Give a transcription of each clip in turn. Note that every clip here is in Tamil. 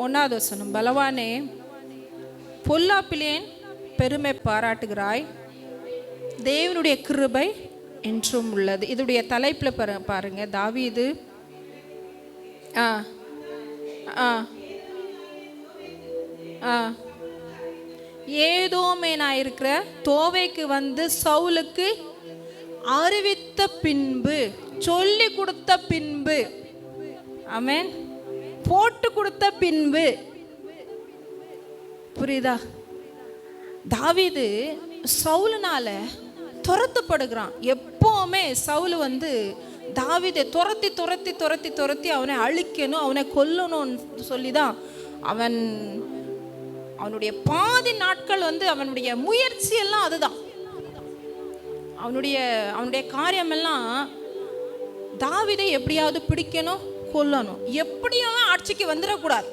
ஒன்றாவது வசனம். பலவானே பொல்லாப்பிலேன் பெருமை பாராட்டுகிறாய். தேவனுடைய கிருபை என்றும் உள்ளது. இதோடைய தலைப்பில் பாரு பாருங்க. தாவீது ஆ ஆ ஆ. ஏதோமே நான் இருக்கிற தோவைக்கு வந்து சவுலுக்கு அறிவித்த பின்பு சொல்லி கொடுத்த பின்பு. அமேன் போட்டு கொடுத்த பின்பு. புரியுதா? தாவிது சவுலனால துரத்தப்படுகிறான் எப்போவுமே சவுல் வந்து தாவிதை துரத்தி துரத்தி துரத்தி துரத்தி அவனை அழிக்கணும் அவனை கொல்லணும்னு சொல்லி தான் அவன் அவனுடைய பாதி நாட்கள் வந்து அவனுடைய முயற்சி எல்லாம் அதுதான். அவனுடைய அவனுடைய காரியமெல்லாம் தாவிதை எப்படியாவது பிடிக்கணும் கொல்லணும். எப்படியும் ஆட்சிக்கு வந்துடக்கூடாது?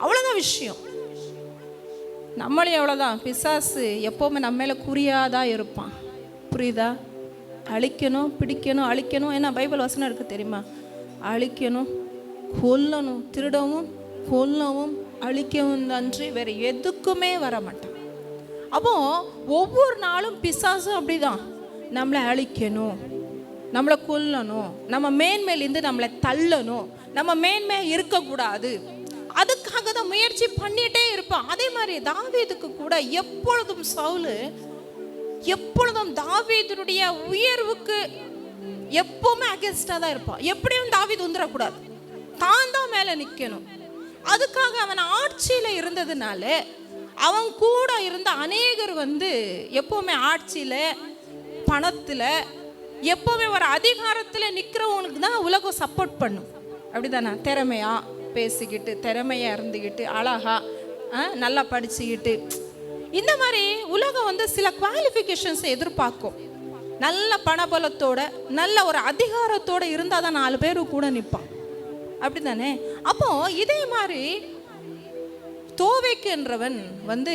அவ்வளோதான் விஷயம். நம்மளே அவ்வளோதான் பிசாசு எப்போவுமே நம்ம மேலே குறியாதான் இருப்பான். புரியுதா? அழிக்கணும் பிடிக்கணும் அழிக்கணும். ஏன்னா பைபிள் வசனம் இருக்குது தெரியுமா? அழிக்கணும் கொல்லணும் திருடவும் கொல்லவும் அழிக்கவும் அன்றி வேறு எதுக்குமே வர மாட்டான் அப்போ ஒவ்வொரு நாளும் பிசாசும் அப்படிதான். நம்மளை அழிக்கணும். நம்மளை கொல்லணும். நம்ம மேன்மையிலேருந்து நம்மளை தள்ளணும். நம்ம மேன்மை இருக்கக்கூடாது. அதுக்காக தான் முயற்சி பண்ணிட்டே இருப்பான் அதே மாதிரி தாவீதுக்கு கூட எப்பொழுதும் சவுலு எப்பொழுதும் தாவீதனுடைய உயர்வுக்கு எப்பவுமே அகேன்ஸ்டாக தான் இருப்பான். எப்படியும் தாவீது வந்துடக்கூடாது தான் தான் மேலே நிற்கணும் அதுக்காக அவன் ஆட்சியில் இருந்ததுனால அவன் கூட இருந்த அநேகர் வந்து எப்பவுமே ஆட்சியில் பணத்தில் எப்பவுமே ஒரு அதிகாரத்தில் நிற்கிறவங்களுக்கு தான் உலகம் சப்போர்ட் பண்ணும். அப்படிதானா? திறமையா பேசிக்கிட்டு திறமையா இருந்துக்கிட்டு அழகா ஆ, நல்லா படிச்சுக்கிட்டு. இந்த மாதிரி உலகம் வந்து சில குவாலிஃபிகேஷன்ஸை எதிர்பார்க்கும். நல்ல பணபலத்தோட நல்ல ஒரு அதிகாரத்தோட இருந்தால் தான் நாலு பேர் கூட நிற்பான் அப்படிதானே? அப்போ இதே மாதிரி தோவைக்கு என்றவன் வந்து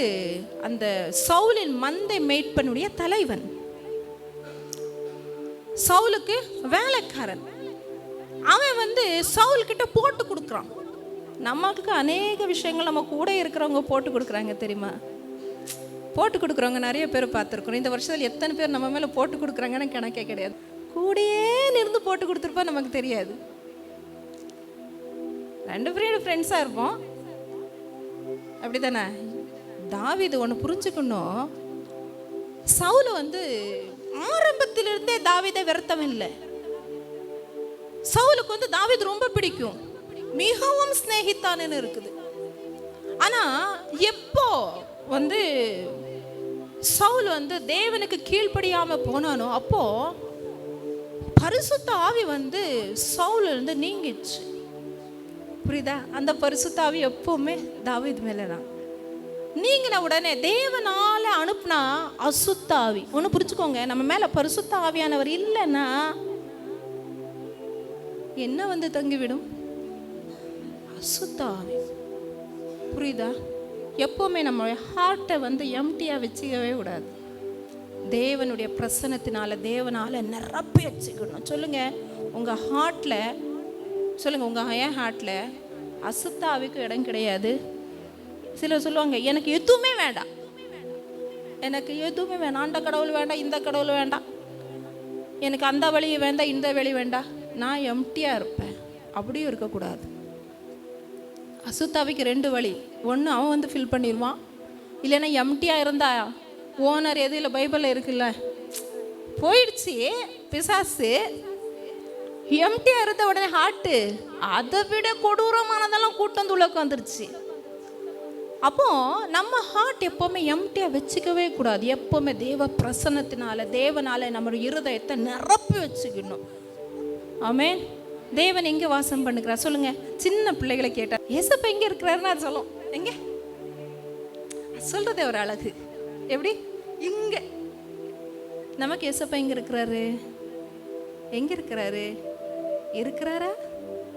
அந்த சவுலின் மந்தை மேய்ப்பனுடைய தலைவன். சவுலுக்கு வேலைக்காரன். அவன் வந்து சவுல் கிட்ட போட்டு கொடுக்குறான். நமக்கு அநேக விஷயங்கள் நம்ம கூட இருக்கிறவங்க போட்டு கொடுக்குறாங்க தெரியுமா? போட்டு கொடுக்குறவங்க நிறைய பேர் பார்த்துருக்கோம். இந்த வருஷத்தில் எத்தனை பேர் நம்ம மேலே போட்டு கொடுக்குறாங்கன்னு கணக்கே கிடையாது. கூடயே நிருந்து போட்டு கொடுத்துருப்பா நமக்கு தெரியாது. ரெண்டு பேரும் ஃப்ரெண்ட்ஸாக இருப்போம். அப்படி தானே தாவி இது ஒன்று புரிஞ்சுக்கணும். சவுல வந்து ஆரம்பத்திலிருந்தே தாவீதை வெறுத்தவன் இல்லை. சவுலுக்கு வந்து தாவித் ரொம்ப பிடிக்கும். மிகவும் சிநேகித்தான்னு இருக்குது. ஆனா எப்போ வந்து சவுல் வந்து தேவனுக்கு கீழ்ப்படியாம போனானோ அப்போ பரிசுத்த ஆவி வந்து சவுல் இருந்து நீங்கிச்சு புரியுதா? அந்த பரிசுத்த ஆவி எப்பவுமே தாவித் மேலதான். நீங்கள உடனே தேவனால அனுப்புனா அசுத்தாவி ஒன்று புரிச்சுக்கோங்க நம்ம மேல பரிசுத்த ஆவியானவர் இல்லைன்னா என்ன வந்து தங்கிவிடும்? அசுத்தாவி புரியுதா? எப்போவுமே நம்ம ஹார்ட்டை வந்து எம்டியாக வச்சுக்கவே கூடாது. தேவனுடைய பிரசனத்தினால தேவனால நிரப்பி வச்சுக்கணும். சொல்லுங்க உங்க ஹார்ட்ல சொல்லுங்க உங்க என் ஹார்ட்ல அசுத்தாவிக்கும் இடம் கிடையாது. சிலர் சொல்லுவாங்க எனக்கு எதுவுமே வேண்டாம். எனக்கு எதுவுமே வேண்டாம். அந்த கடவுள் வேண்டாம் இந்த கடவுள் வேண்டாம். எனக்கு அந்த வழி வேண்டாம் இந்த வழி வேண்டாம். நான் எம்டியாக இருப்பேன். அப்படியும் இருக்கக்கூடாது. அசுத்தாவிக்கு ரெண்டு வழி. ஒன்று அவன் வந்து ஃபில் பண்ணிடுவான் இல்லைன்னா எம்டியாக இருந்தா ஓனர் எது இல்லை பைபிளில் இருக்குல்ல. போயிடுச்சு பிசாசு. எம்டியாக இருந்த உடனே ஹார்ட்டு அதை விட கொடூரமானதெல்லாம் கூட்டம் துளக்கு வந்துருச்சு அப்போ நம்ம ஹார்ட் எப்போவுமே எம்டியாக வச்சுக்கவே கூடாது. எப்போவுமே தேவ பிரசன்னத்தினால தேவனால நம்ம இருதயத்தை நிரப்பி வச்சுக்கணும். ஆமே தேவன் எங்கே வாசம் பண்ணுக்கிறார் சொல்லுங்க. சின்ன பிள்ளைகளை கேட்டார். ஏசப்ப எங்கே இருக்கிறாருன்னு அது சொல்லும். எங்கே? சொல்றதே ஒரு அழகு. எப்படி? இங்க. நமக்கு ஏசப்பா எங்க இருக்கிறாரு? எங்க இருக்கிறாரு? இருக்கிறாரா?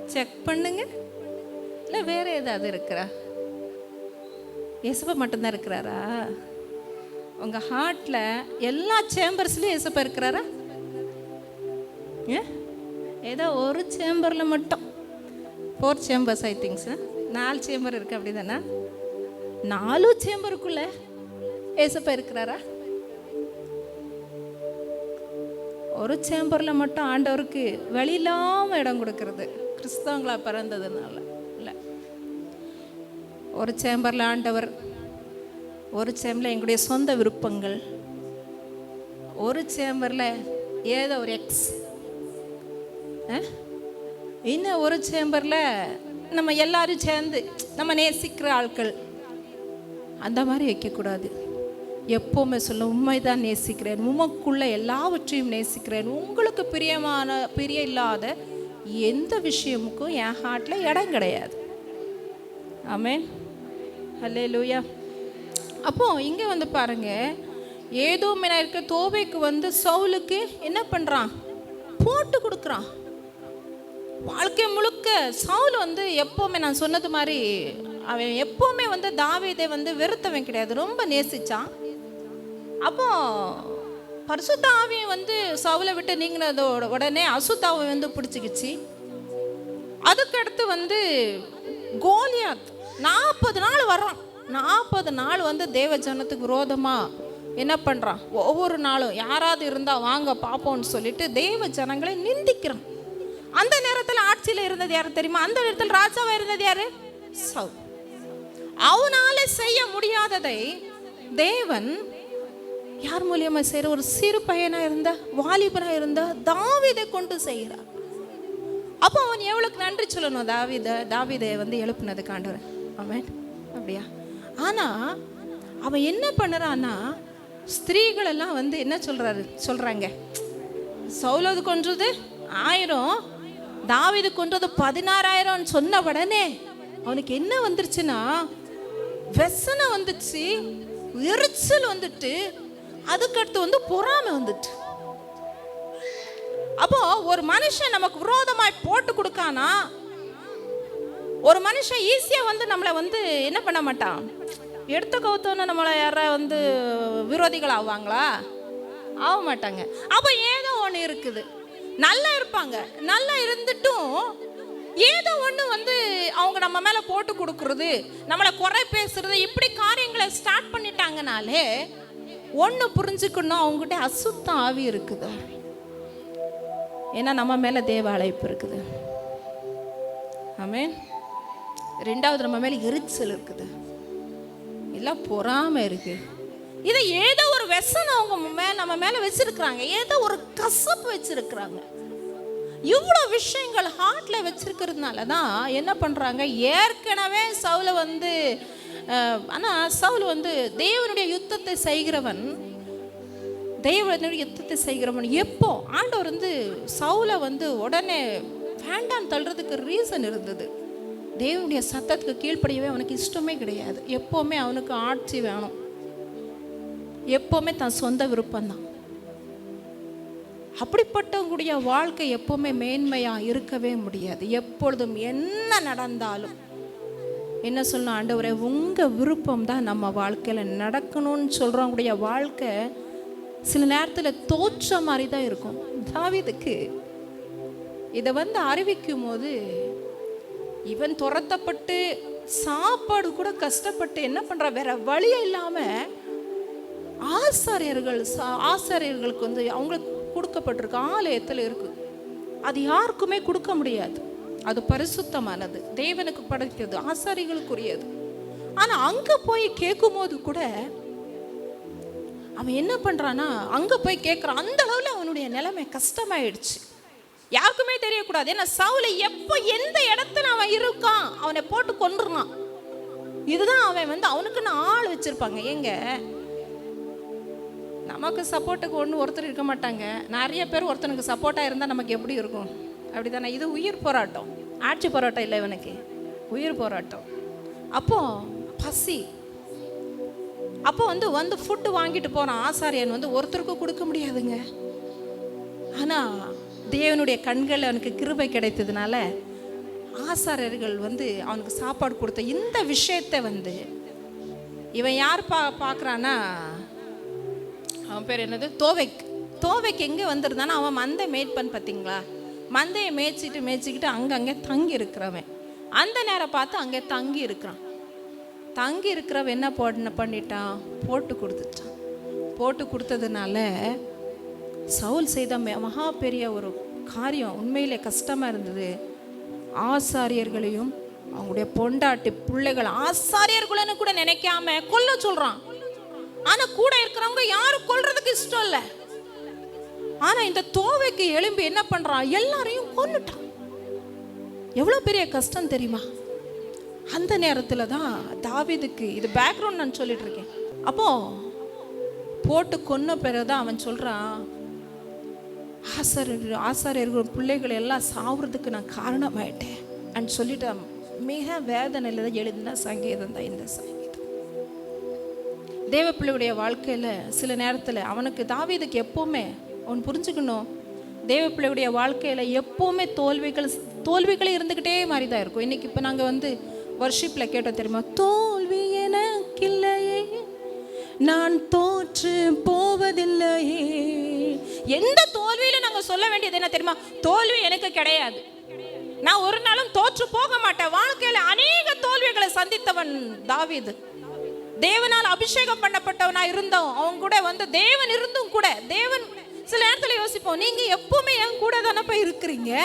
செக் பண்ணுங்க. இல்லை வேற ஏதாவது இருக்கிறா? ஏசப்பா மட்டும்தான் இருக்கிறாரா உங்க ஹார்ட்ல எல்லா சேம்பர்ஸ்லயும் ஏசப்பா இருக்கிறாரா ஏ ஏதோ ஒரு சேம்பரில் மட்டும் ஃபோர் சேம்பர்ஸ் ஐ திங்ஸ் நாலு சேம்பர் இருக்கு அப்படிதானே நாலு சேம்பருக்குள்ள ஏசப்பா இருக்கிறாரா ஒரு சேம்பரில் மட்டும் ஆண்டவருக்கு வழி இல்லாமல் இடம் கொடுக்கறது கிறிஸ்தவங்களா பிறந்ததுனால ஒரு சேம்பரில் ஆண்டவர் ஒரு சேம்பரில் எங்களுடைய சொந்த விருப்பங்கள் ஒரு சேம்பரில் ஏதோ ஒரு எக்ஸ் இன்னும் ஒரு சேம்பரில் நம்ம எல்லாரும் சேர்ந்து நம்ம நேசிக்கிற ஆட்கள். அந்த மாதிரி வைக்கக்கூடாது. எப்போவுமே சொல்ல உண்மைதான் நேசிக்கிறேன். உமக்குள்ள எல்லாவற்றையும் நேசிக்கிறேன். உங்களுக்கு பிரியமான பிரிய இல்லாத எந்த விஷயமுக்கும் என் ஹார்ட்டில் இடம் கிடையாது. ஆமேன் ஹலே லூயா அப்போ இங்கே வந்து பாருங்க. ஏதோ மீனா இருக்க தோவைக்கு வந்து சவுலுக்கு என்ன பண்ணுறான் போட்டு கொடுக்குறான். வாழ்க்கை முழுக்க சவுல் வந்து எப்போவுமே நான் சொன்னது மாதிரி அவன் எப்போவுமே வந்து தாவீதை வந்து வெறுத்தவன் கிடையாது. ரொம்ப நேசிச்சான். அப்போ பரிசுத்த வந்து சவுலை விட்டு நீங்கினதோட உடனே அசுத்தாவை வந்து பிடிச்சிக்கிச்சு. அதுக்கடுத்து வந்து கோலியாத் நாற்பது நாள் வர்றான். நாற்பது நாள் வந்து தேவ ஜனத்துக்கு விரோதமாக என்ன பண்ணுறான் ஒவ்வொரு நாளும் யாராவது இருந்தால் வாங்க பார்ப்போம்னு சொல்லிட்டு தேவ ஜனங்களை நிந்திக்கிறான். அந்த நேரத்தில் ஆட்சியில் இருந்தது யாரு தெரியுமா? அந்த நேரத்தில் ராஜாவாக இருந்தது யார்? சவுல். அவனால செய்ய முடியாததை தேவன் யார் மூலியமா செய்யற? ஒரு சிறு பையனா இருந்த வாலிபனா இருந்த தாவிதை கொண்டு செய்கிறார். அப்போ அவன் எவ்வளோக்கு நன்றி சொல்லணும்? தாவீத தாவிதை வந்து எழுப்புனது அவன். அப்படியா? ஆனால் அவன் என்ன பண்ணுறான்னா ஸ்திரீகளெல்லாம் வந்து என்ன சொல்கிறாரு சொல்கிறாங்க சவுலது கொன்றது ஆயிரம் தாவிது கொன்றது பதினாறாயிரம்னு சொன்ன உடனே அவனுக்கு என்ன வந்துருச்சுன்னா வெசனை வந்துச்சு எரிச்சல் வந்துட்டு அதுக்கடுத்து வந்து பொறாமை வந்துட்டு. அப்போ ஒரு மனுஷன் நமக்கு விரோதமாய் போட்டு கொடுக்கானா ஒரு மனுஷன் ஈஸியாக வந்து நம்மளை வந்து என்ன பண்ண மாட்டான்? எடுத்த கவுத்தோன்னு நம்மளை யாரா வந்து விரோதிகள் ஆவாங்களா? ஆக மாட்டாங்க. அப்போ ஏதோ ஒன்று இருக்குது. நல்லா இருப்பாங்க. நல்லா இருந்துட்டும் ஏதோ ஒன்று வந்து அவங்க நம்ம மேலே போட்டு கொடுக்குறது நம்மளை குறை பேசுறது இப்படி காரியங்களை ஸ்டார்ட் பண்ணிட்டாங்கனாலே ஒன்று புரிஞ்சுக்கணும் அவங்ககிட்ட அசுத்தம் ஆவி இருக்குது. ஏன்னா நம்ம மேலே தேவ அழைப்பு இருக்குது. ஆமென் ரெண்டாவது நம்ம மேலே எரிச்சல் இருக்குது. எல்லாம் பொறாமை இருக்கு. இதை ஏதோ ஒரு வெசனம் அவங்க மேல நம்ம மேல வச்சிருக்கிறாங்க. ஏதோ ஒரு கசப்பு வச்சிருக்கிறாங்க. இவ்வளோ விஷயங்கள் ஹார்ட்ல வச்சிருக்கிறதுனால தான் என்ன பண்றாங்க? ஏற்கனவே சவுல வந்து ஆனால் ஆனா சவுல் வந்து தேவனுடைய யுத்தத்தை செய்கிறவன் தேவனுடைய யுத்தத்தை செய்கிறவன். எப்போ? ஆண்டவர் வந்து சவுலை வந்து உடனே வேண்டாம் தள்ளுறதுக்கு ரீசன் இருந்தது. தேவனுடைய சத்தத்துக்கு கீழ்ப்படியவே அவனுக்கு இஷ்டமே கிடையாது. எப்போவுமே அவனுக்கு ஆட்சி வேணும். எப்போவுமே தன் சொந்த விருப்பம்தான். அப்படிப்பட்டவங்களுடைய வாழ்க்கை எப்போவுமே மேன்மையாக இருக்கவே முடியாது. எப்பொழுதும் என்ன நடந்தாலும். என்ன சொல்லணும் ஆண்டவரே உங்கள் விருப்பம் தான் நம்ம வாழ்க்கையில் நடக்கணும்னு சொல்கிறவங்களுடைய வாழ்க்கை சில நேரத்தில் தோற்ற மாதிரி தான் இருக்கும். தாவிதுக்கு இதை வந்து அறிவிக்கும் போது இவன் துரத்தப்பட்டு சாப்பாடு கூட கஷ்டப்பட்டு என்ன பண்றா? வேற வழியே இல்லாமல் ஆசாரியர்கள் சா- ஆசாரியர்களுக்கு வந்து அவங்களுக்கு கொடுக்கப்பட்டிருக்கு ஆலயத்தில் இருக்கு. அது யாருக்குமே கொடுக்க முடியாது. அது பரிசுத்தமானது. தேவனுக்கு படைத்தது ஆசாரிகளுக்குரியது. ஆனா அங்க போய் கேட்கும்போது கூட அவன் என்ன பண்ணுறான்னா அங்க போய் கேட்குறான் அந்த அளவுல அவனுடைய நிலைமை கஷ்டமாயிடுச்சு. யாருக்குமே தெரியக்கூடாது. ஏன்னா சவுல எப்போ எந்த இடத்துல அவன் இருக்கான் அவனை போட்டு கொண்டுருவான் இதுதான் அவன் வந்து அவனுக்குன்னு ஆள் வச்சிருப்பாங்க. ஏங்க நமக்கு சப்போர்ட்டுக்கு ஒன்று ஒருத்தர் இருக்க மாட்டாங்க. நிறைய பேர் ஒருத்தனுக்கு சப்போர்ட்டாக இருந்தால் நமக்கு எப்படி இருக்கும்? அப்படி தானே இது உயிர் போராட்டம். ஆட்சி போராட்டம் இல்லை இவனுக்கு. உயிர் போராட்டம். அப்போ பசி. அப்போ வந்து வந்து ஃபுட்டு வாங்கிட்டு போன ஆசாரியன் வந்து ஒருத்தருக்கும் கொடுக்க முடியாதுங்க. ஆனால் தேவனுடைய கண்கள் அவனுக்கு கிருபை கிடைத்ததுனால ஆசாரியர்கள் வந்து அவனுக்கு சாப்பாடு கொடுத்த இந்த விஷயத்தை வந்து இவன் யார் பா பார்க்குறான்னா அவன் பேர் என்னது? தோவைக். தோவைக்கு எங்கே வந்திருந்தானா அவன் மந்தை மேய்ப்பன் பார்த்தீங்களா? மந்தையை மேய்ச்சிட்டு மேய்ச்சிக்கிட்டு அங்கங்கே தங்கி இருக்கிறவன் அந்த நேரம் பார்த்து அங்கே தங்கி இருக்கிறான் தங்கி இருக்கிறவன் என்ன போட பண்ணிட்டான்? போட்டு கொடுத்துட்டான். போட்டு கொடுத்ததுனால சவுல் செய்த மகா பெரிய ஒரு காரியம் உண்மையிலே கஷ்டமாக இருந்தது. ஆசாரியர்களையும் அவங்களுடைய பொண்டாட்டி பிள்ளைகள் ஆசாரியர்களன்னு கூட நினைக்காம கொல்ல சொல்றான். ஆனா கூட இருக்கிறவங்க யாரும் கொல்றதுக்கு இஷ்டம் இல்லை. ஆனா இந்த தோவைக்கு எலும்பு என்ன பண்றான் எல்லாரையும் கொன்னுட்டான். எவ்வளவு பெரிய கஷ்டம் தெரியுமா? அந்த நேரத்துல தான் தாவிதுக்கு இது பேக்ரவுண்ட் நான் சொல்லிட்டு இருக்கேன். அப்போ போட்டு கொன்ன பிறகுதான் அவன் சொல்றான் ஆசாரியர் ஆசாரியர்கள் பிள்ளைகள் எல்லாம் சாவுறதுக்கு நான் காரணமாயிட்டேன். அண்ட் சொல்லிட்டேன் மிக வேதனையில் தான் எழுதின சங்கீதம் தான் இந்த சங்கீதம். தேவப்பிள்ளையுடைய வாழ்க்கையில் சில நேரத்தில் அவனுக்கு தாவீதுக்கு எப்போவுமே அவன் புரிஞ்சுக்கணும் தேவப்பிள்ளையுடைய வாழ்க்கையில் எப்போவுமே தோல்விகள் தோல்விகள் இருந்துக்கிட்டே மாதிரி தான் இருக்கும். இன்னைக்கு இப்போ நாங்கள் வந்து வர்ஷிப்பில் கேட்டோம் தெரியுமா? தோல்வி எனக்கில்லையே நான் தோற்று போவதில்லையே எந்த தோல்வியிலும் நாங்கள் சொல்ல வேண்டியது என்ன தெரியுமா? தோல்வி எனக்கு கிடையாது. நான் ஒரு நாளும் தோற்று போக மாட்டேன். வாழ்க்கையில அநேக தோல்விகளை சந்தித்தவன் தாவிது. தேவனால் அபிஷேகம் பண்ணப்பட்டவனா இருந்தோம். அவன் கூட வந்து தேவன் இருந்தும் கூட தேவன் சில நேரத்துல யோசிப்போம் நீங்க எப்பவுமே என் கூட தானப்பா இருக்கிறீங்க?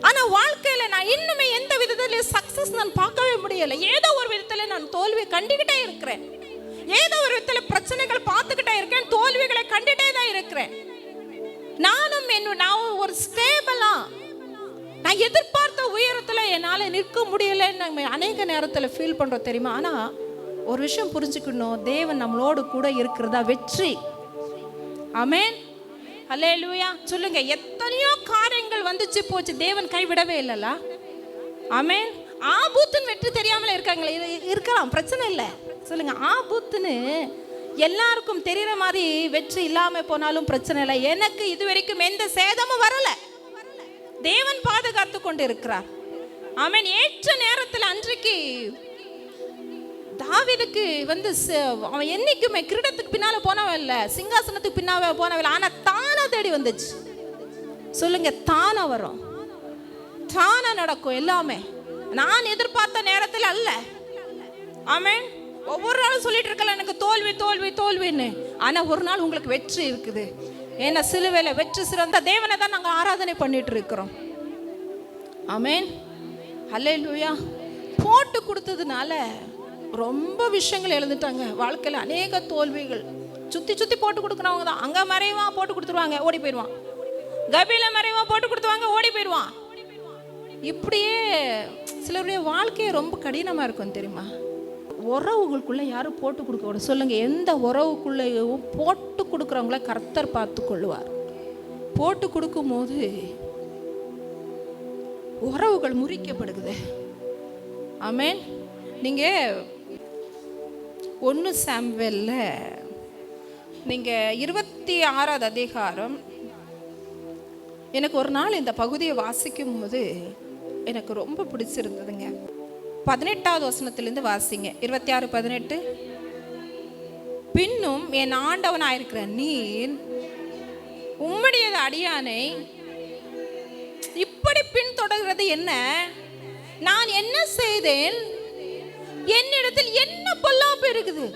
ஆனா வாழ்க்கையில நான் இன்னுமே எந்த விதத்துல சக்சஸ் நான் பார்க்கவே முடியல. ஏதோ ஒரு விதத்துல நான் தோல்வி கண்டுகிட்டே இருக்கிறேன். ஏதோ ஒரு விதத்துல பிரச்சனைகள் பார்த்துக்கிட்டே இருக்கேன் தோல்விகளை கண்டுட்டே தான் இருக்கிறேன். நானும் என்ன நான் ஒரு ஸ்டேபிளா நான் எதிர்பார்த்த உயரத்துல என்னால நிற்க முடியலன்னு நம்ம அநேக நேரத்துல ஃபீல் பண்றோம் தெரியுமா? ஆனா ஒரு விஷயம் புரிஞ்சுக்கணும். தேவன் நம்மளோடு கூட இருக்கிறதா? வெற்றி. அமேன் ஆமென் அல்லேலூயா சொல்லுங்க எத்தனையோ காரியங்கள் வந்துச்சு போச்சு. தேவன் கைவிடவே இல்லைல்ல? அமேன் ஆபூத்துன்னு வெற்றி தெரியாமல இருக்காங்களே? இருக்கலாம் பிரச்சனை இல்லை. சொல்லுங்க ஆபூத்துன்னு எல்லாருக்கும் தெரியற மாதிரி வெற்றி இல்லாம போனாலும் பிரச்சனை இல்லை. எனக்கு இது வரைக்கும் எந்த சேதமும் வரல. தேவன் பாதுகாத்து கொண்டு இருக்கிறார் அவன் ஏற்ற நேரத்தில் அன்றைக்கு தாவிதுக்கு வந்து ச- அவன் என்னைக்குமே கிரீடத்துக்கு பின்னால போனவன் இல்ல சிங்காசனத்துக்கு பின்னால போனவன் இல்லை. ஆனா தானா தேடி வந்துச்சு. சொல்லுங்க தானா வரும் தானா நடக்கும் எல்லாமே. நான் எதிர்பார்த்த நேரத்தில் அல்ல. ஆமேன். ஒவ்வொரு நாளும் சொல்லிட்டு இருக்கல எனக்கு தோல்வி தோல்வி தோல்வின்னு. ஆனா ஒரு நாள் உங்களுக்கு வெற்றி இருக்குது. ஏன்னா சிலுவையில் வெற்றி சிறந்த தேவனை தான் நாங்கள் ஆராதனை பண்ணிட்டு இருக்கிறோம். அல்ல லூயா போட்டு கொடுத்ததுனால ரொம்ப விஷயங்கள் எழுந்துட்டாங்க. வாழ்க்கையில் அநேக தோல்விகள். சுற்றி சுற்றி போட்டு கொடுக்குறவங்க தான். அங்கே மறைவா போட்டு கொடுத்துருவாங்க ஓடி போயிடுவான். கபில மறைவா போட்டு கொடுத்துவாங்க ஓடி போயிடுவான். இப்படியே சிலருடைய வாழ்க்கையே ரொம்ப கடினமாக இருக்கும் தெரியுமா? உறவுகளுக்குள்ளே யாரும் போட்டு கொடுக்கக்கூடாது சொல்லுங்கள் எந்த உறவுக்குள்ளேயும் போட்டு கொடுக்குறவங்கள கர்த்தர் பார்த்து கொள்ளுவார். போட்டு கொடுக்கும்போது உறவுகள் முறிக்கப்படுகுது. ஆமேன். நீங்கள் ஒன்று சாம்வெல்ல நீங்கள் இருபத்தி ஆறாவது அதிகாரம். எனக்கு ஒரு நாள் இந்த பகுதியை வாசிக்கும் போது எனக்கு ரொம்ப பிடிச்சிருந்ததுங்க. பதினெட்டாவது வசனத்திலிருந்து வாசிங்க. இருபத்தி ஆறு பதினெட்டு. பின்னும் என் ஆண்டவனாயிருக்கிற நீர் உம்முடையது அடியானை இப்படி பின்தொடர்கிறது என்ன? நான் என்ன செய்தேன்? என்னிடத்தில் என்ன பொல்லாப்பு இருக்குது?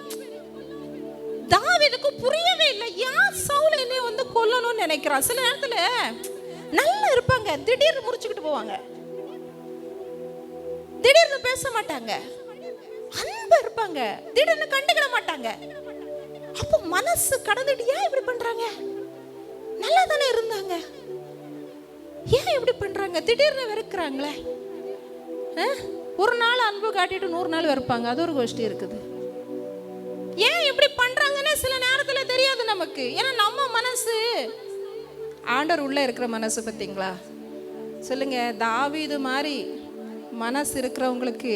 தாவிதுக்கு புரியவே இல்லை. யார் சவுல என்னை வந்து கொல்லணும்னு நினைக்கிறான்? சில நேரத்தில் நல்லா இருப்பாங்க. திடீர்னு முடிச்சுக்கிட்டு போவாங்க. திடீர்னு பேச மாட்டாங்க. அன்பா இருப்பாங்க. திடீர்னு கண்டுக்கிட மாட்டாங்க. அப்போ மனசு கடந்துட்டு ஏன் இப்படி பண்றாங்க? நல்லா தானே இருந்தாங்க. ஏன் இப்படி பண்றாங்க? திடீர்னு வெறுக்கிறாங்களே. ஆ? ஒரு நாள் அன்பு காட்டிட்டு நூறு நாள் வெறுப்பாங்க. அது ஒரு கோஷ்டி இருக்குது. ஏன் இப்படி பண்றாங்கன்னு சில நேரத்துல தெரியாது நமக்கு. ஏன்னா நம்ம மனசு ஆண்டர் உள்ள இருக்கிற மனசு பார்த்தீங்களா சொல்லுங்க இது மாதிரி மனசு இருக்கிறவங்களுக்கு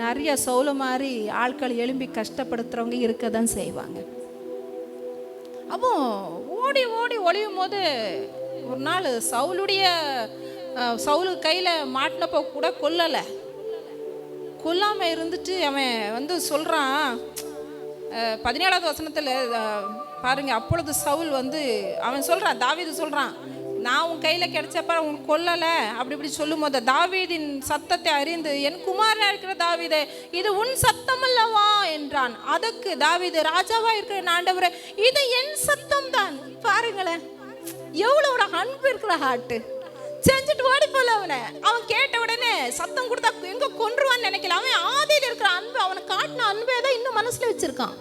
நிறைய சௌல மாதிரி ஆட்கள் எழும்பி கஷ்டப்படுத்துறவங்க இருக்க தான் செய்வாங்க. அப்போ ஓடி ஓடி ஒளியும் போது ஒரு நாள் சவுளுடைய சவுலு கையில் மாட்டினப்போ கூட கொல்லலை. கொல்லாமல் இருந்துட்டு அவன் வந்து சொல்கிறான் பதினேழாவது வசனத்தில் பாருங்க அப்பொழுது சவுல் வந்து அவன் சொல்கிறான் தாவிது சொல்கிறான் நான் உன் கையில் கிடைச்சப்ப உன் கொல்லலை அப்படி இப்படி சொல்லும் போது தாவீதின் சத்தத்தை அறிந்து என் குமாரனா இருக்கிற தாவீதே இது உன் சத்தம் அல்லவா என்றான். அதுக்கு தாவீது ராஜாவா இருக்கிற ஆண்டவரே இது என் சத்தம் தான் பாருங்களேன் எவ்வளோ ஒரு அன்பு இருக்கிற ஹார்ட்டு செஞ்சுட்டு ஓடி போல அவனை. அவன் கேட்ட உடனே சத்தம் கொடுத்தா எங்க கொன்றுவான்னு நினைக்கல. அவன் ஆதியில் இருக்கிற அன்பு அவனை காட்டின அன்பே தான் இன்னும் மனசுல வச்சிருக்கான்.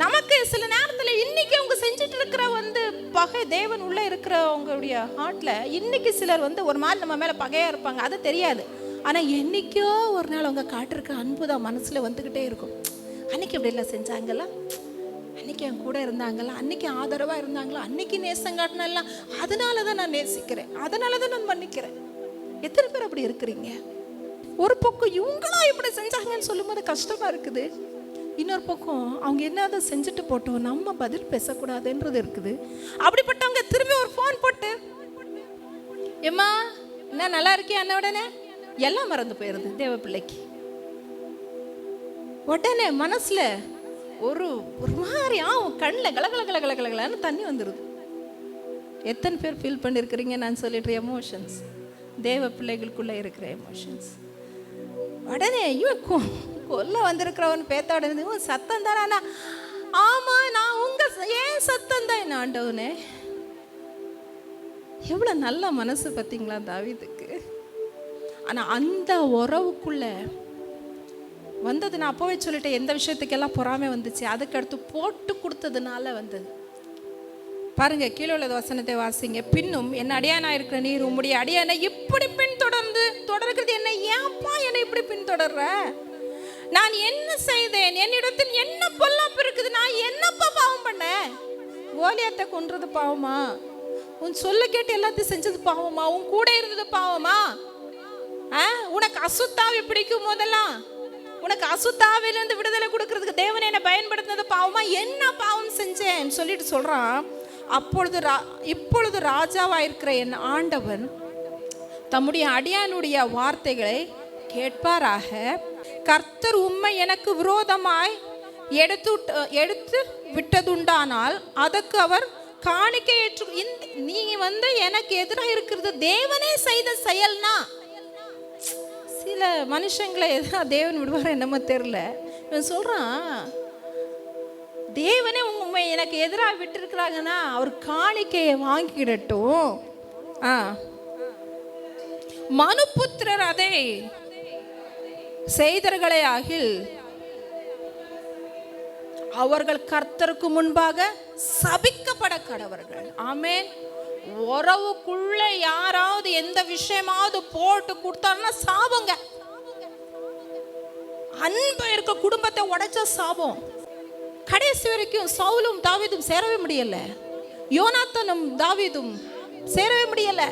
நமக்கு சில நேரத்தில் இன்னைக்கு அவங்க செஞ்சுட்டு இருக்கிற வந்து பகை தேவன் உள்ள இருக்கிறவங்களுடைய ஹார்ட்ல இன்னைக்கு சிலர் வந்து ஒரு மாதிரி நம்ம மேல பகையா இருப்பாங்க. அது தெரியாது. ஆனா என்னைக்கோ ஒரு நாள் அவங்க காட்டிருக்க அன்பு தான் மனசுல வந்துகிட்டே இருக்கும். அன்னைக்கு இப்படி எல்லாம் செஞ்சாங்கல்ல அன்னைக்கு என் கூட இருந்தாங்களா? அன்னைக்கு ஆதரவா இருந்தாங்களா? அன்னைக்கு நேசம் காட்டினெல்லாம் அதனால தான் நான் நேசிக்கிறேன். அதனால தான் நான் மன்னிக்கிறேன். எத்தனை பேர் அப்படி இருக்கிறீங்க? ஒரு பக்கம் இவங்களும் இப்படி செஞ்சாங்கன்னு சொல்லும்போது கஷ்டமா இருக்குது. இன்னொரு பக்கம் அவங்க என்னதை செஞ்சுட்டு போட்டோம் நம்ம பதில் பேசக்கூடாதுன்றது இருக்குது. அப்படிப்பட்டவங்க திரும்பி ஒரு ஃபோன் போட்டு ஏம்மா என்ன நல்லா இருக்கியா? என்ன உடனே எல்லாம் மறந்து போயிடுது தேவ பிள்ளைக்கு உடனே மனசுல ஒரு ஒரு மாதிரி ஆகும் கண்ணில் கலகல கல கல கலகலன்னு தண்ணி வந்துடுது எத்தனை பேர் ஃபீல் பண்ணியிருக்கிறீங்க நான் சொல்லிட்டு எமோஷன்ஸ் தேவ பிள்ளைகளுக்குள்ளே இருக்கிற எமோஷன்ஸ் உடனே இவன் கொல்ல வந்திருக்கிறவன் பேத்தாடு சத்தம் தானே ஆமா நான் உங்க ஏன் சத்தம் தான் என்ன ஆண்டவனே? எவ்வளோ நல்ல மனசு பார்த்தீங்களா தாவிதுக்கு. ஆனால் அந்த உறவுக்குள்ள வந்தது நான் அப்போவே சொல்லிட்டேன் எந்த விஷயத்துக்கெல்லாம் பொறாமை வந்துச்சு அதுக்கடுத்து போட்டு கொடுத்ததுனால வந்தது. பாருங்க கீழே உள்ள வசனத்தை வாசிங்க. பின்னும் என் அடியானா இருக்கிற நீர் உம்முடைய அடியானை இப்படி பின்தொடர்ந்து தொடர்கிறது என்ன ஏன்ப்பா என்னை இப்படி பின்தொடர்ற? நான் என்ன செய்தேன்? என்னிடத்தில் என்ன பொல்லாப்பு இருக்குது? நான் என்னப்பா பாவம் பண்ணேன்? ஓலியத்தை கொன்றது பாவமா? உன் சொல்ல கேட்டு எல்லாத்தையும் செஞ்சது பாவமா? உன் கூட இருந்தது பாவமா? ஆ? உனக்கு அசுத்தாவி பிடிக்கும் போதெல்லாம் உனக்கு அசுத்தாவிலிருந்து விடுதலை கொடுக்கறதுக்கு தேவனை என்னை பயன்படுத்தினது பாவமா? என்ன பாவம் செஞ்சேன்? சொல்லிட்டு சொல்றான் அப்பொழுது ரா இப்பொழுது ராஜாவாக இருக்கிற என் ஆண்டவன் தம்முடைய அடியானுடைய வார்த்தைகளை கேட்பாராக. கர்த்தர் உம்மை எனக்கு விரோதமாய் எடுத்து எடுத்து விட்டதுண்டானால் அதற்கு அவர் காணிக்கை ஏற்று இந்த நீ வந்து எனக்கு எதிராக இருக்கிறது தேவனே செய்த செயல்னா? சில மனுஷங்களை எதா தேவன் விடுவார் என்னமோ தெரில இவன் சொல்கிறான் தேவனே உண்மை எனக்கு எதிராக விட்டுருக்குறாங்கன்னா அவர் காணிக்கையை வாங்கிக்கிடட்டும். ஆ. மனுபுத்திரர் அதை செய்தர்களே ஆகில் அவர்கள் கர்த்தருக்கு முன்பாக சபிக்கப்பட கடவர்கள் ஆமேன். உறவுக்குள்ள யாராவது எந்த விஷயமாவது போட்டு கொடுத்தாருன்னா சாபங்க அன்பு இருக்க குடும்பத்தை உடைச்ச சாபம் கடைசி வரைக்கும் சவுலும் தாவிதும் சேரவே முடியல. யோனாத்தனும் தாவிதும் சேரவே முடியல.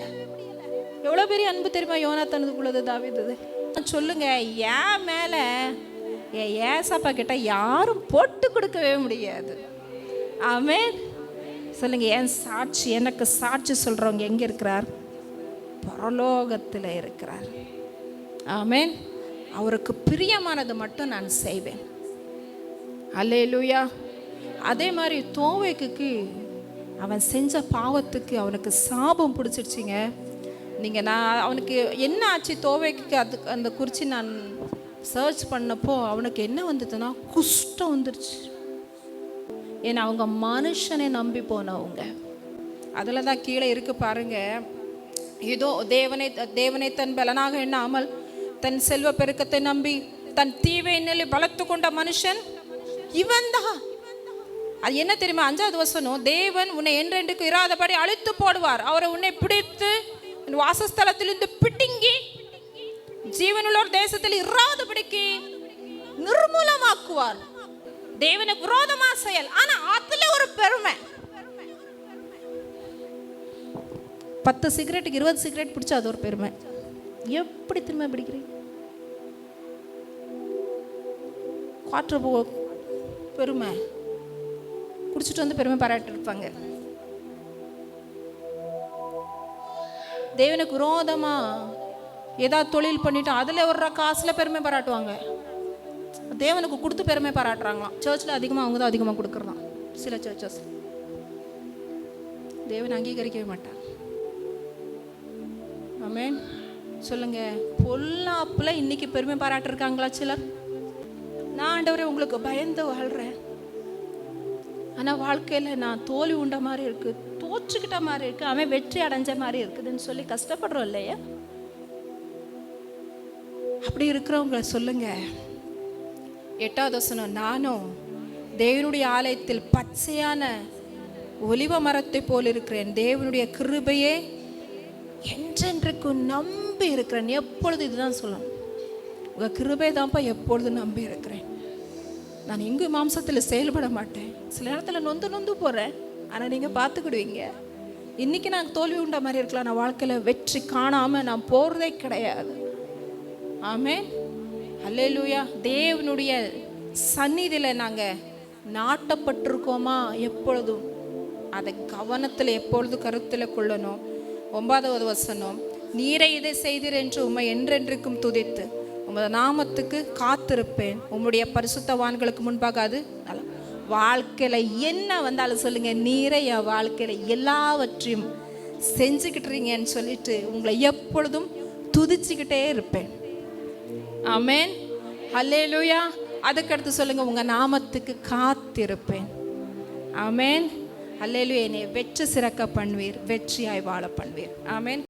எவ்வளவு பெரிய அன்பு தெரியுமா யோனாத்தனதுக்குள்ளது தாவிதது சொல்லுங்க ஏன் மேலே என் ஏசப்பா கிட்ட யாரும் போட்டு கொடுக்கவே முடியாது. ஆமே சொல்லுங்க என் சாட்சி எனக்கு சாட்சி சொல்றவங்க எங்க இருக்கிறார்? பரலோகத்தில் இருக்கிறார். ஆமேன். அவருக்கு பிரியமானது மட்டும் நான் செய்வேன். அல்லேலூயா. அதே மாதிரி தோவைக்கு அவன் செஞ்ச பாவத்துக்கு அவனுக்கு சாபம் பிடிச்சிருச்சிங்க. நீங்கள் நான் அவனுக்கு என்ன ஆச்சு தோவைக்கு அது அந்த குறித்து நான் சர்ச் பண்ணப்போ அவனுக்கு என்ன வந்ததுன்னா குஷ்டம் வந்துருச்சு. ஏன்னா அவங்க மனுஷனை நம்பி போனவங்க அதில் தான் கீழே இருக்கு பாருங்க. ஏதோ தேவனை தேவனை தன் பலனாக எண்ணாமல் தன் செல்வ பெருக்கத்தை நம்பி தன் தீவை நிலை பலத்து கொண்ட மனுஷன் இவன் தான். அது என்ன தெரியுமா? அஞ்சாவது வசனம் தேவன் உன்னை என்றென்றுக்கு இராதபடி அழித்து போடுவார். அவரை உன்னை பிடித்து உன் வாசஸ்தலத்திலிருந்து பிடுங்கி ஜீவனுள்ளோர் தேசத்தில் இராதபடிக்கு நிர்மூலமாக்குவார். தேவனுக்கு விரோதமா செயல். ஆனா அதுல ஒரு பெருமை. பத்து சிகரெட்டுக்கு இருபது சிகரெட் பிடிச்சா அது ஒரு பெருமை. எப்படி திரும்ப பிடிக்கிறீங்க குவார்டர் போ பெருமை. குடிச்சிட்டு வந்து பெருமை பாராட்டி தேவனுக்கு விரோதமா ஏதாவது தொழில் பண்ணிட்டு அதில் வர்ற காசில் பெருமை பாராட்டுவாங்க. தேவனுக்கு கொடுத்து பெருமை பாராட்டுறாங்களாம். சர்ச்சில் அதிகமாக அவங்க தான் அதிகமாக கொடுக்குறதாம். சில சர்ச்சஸ் தேவன் அங்கீகரிக்கவே மாட்டார். ஆமென் சொல்லுங்க. பொல்லாப்புல இன்னைக்கு பெருமை பாராட்டிருக்காங்களா சிலர்? நான் ஆண்டவரே உங்களுக்கு பயந்து வாழ்கிறேன் ஆனால் வாழ்க்கையில் நான் தோல்வி உண்ட மாதிரி இருக்குது தோற்றுக்கிட்ட மாதிரி இருக்கு. அவன் வெற்றி அடைஞ்ச மாதிரி இருக்குதுன்னு சொல்லி கஷ்டப்படுறோம் இல்லையா? அப்படி இருக்கிறவங்க சொல்லுங்க. எட்டாவது வசனம் நானும் தேவனுடைய ஆலயத்தில் பச்சையான ஒலிவ மரத்தை போல் இருக்கிறேன். தேவனுடைய கிருபையே என்றென்றைக்கு நம்பி இருக்கிறேன். எப்பொழுது இதுதான் சொல்லணும்? உங்கள் கிருபை தான்ப்பா எப்பொழுது நம்பி இருக்கிறேன். நான் எங்கு மாம்சத்தில் செயல்பட மாட்டேன். சில நேரத்தில் நொந்து நொந்து போகிறேன் ஆனால் நீங்கள் பார்த்துக்கிடுவீங்க. இன்றைக்கி நான் தோல்வி உண்ட மாதிரி இருக்கலாம். நான் வாழ்க்கையில் வெற்றி காணாமல் நான் போகிறதே கிடையாது. ஆமே அல்லேலூயா தேவனுடைய சந்நிதியில் நாங்கள் நாட்டப்பட்டிருக்கோமா எப்பொழுதும்? அதை கவனத்தில் எப்பொழுதும் கருத்தில் கொள்ளணும். ஒன்பதாவது வசனம். நீரை இதை செய்தீர் என்று உம்மை என்றென்றைக்கும் துதித்து உமது நாமத்துக்கு காத்திருப்பேன். உம்முடைய பரிசுத்தவான்களுக்கு முன்பாக அது நல்ல வாழ்க்கையில் என்ன வந்தாலும் சொல்லுங்க நீரை என் வாழ்க்கையில் எல்லாவற்றையும் செஞ்சுக்கிட்டுறீங்கன்னு சொல்லிட்டு உங்களை எப்பொழுதும் துதிச்சுக்கிட்டே இருப்பேன். ஆமென் ஹல்லேலூயா அதுக்கடுத்து சொல்லுங்க உங்க நாமத்துக்கு காத்திருப்பேன். ஆமென் ஹல்லேலூயா என்னை வெற்றி சிறக்க பண்ணுவீர் வெற்றியாய் வாழ பண்ணுவீர். ஆமென்